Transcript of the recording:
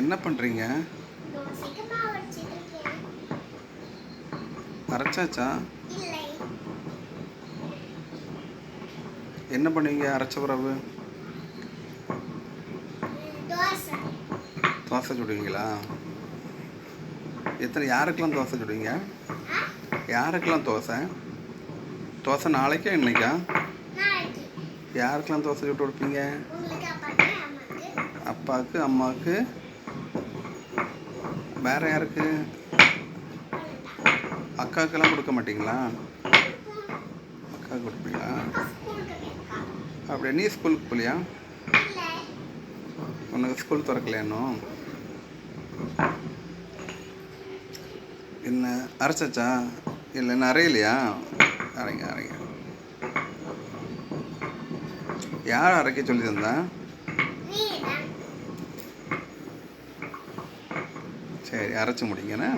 என்ன பண்ணுறீங்க அரைச்சாச்சா? என்ன பண்ணுவீங்க அரைச்ச பிறகு? தோசை சுடுவீங்களா? எத்தனை யாருக்கெல்லாம் தோசை சுடுவீங்க? யாருக்கெல்லாம் தோசை? தோசை நாளைக்கா இன்னைக்கா? யாருக்கெல்லாம் தோசை சுட்டு கொடுப்பீங்க? அப்பாவுக்கு அம்மாவுக்கு வேறு யாருக்கு? அக்காவுக்கெல்லாம் கொடுக்க மாட்டிங்களா? அக்காவுக்கு கொடுப்பீங்களா அப்படியா? நீ ஸ்கூலுக்கு போலியா? உனக்கு ஸ்கூல் திறக்கலையா இன்னும்? என்ன அரைச்சாச்சா? இல்லை இன்னும் அரையலையா? அரைங்க அரைங்க. யார் அரைக்க சொல்லி தந்தா சரி அரைச்சி முடிங்கண்ணே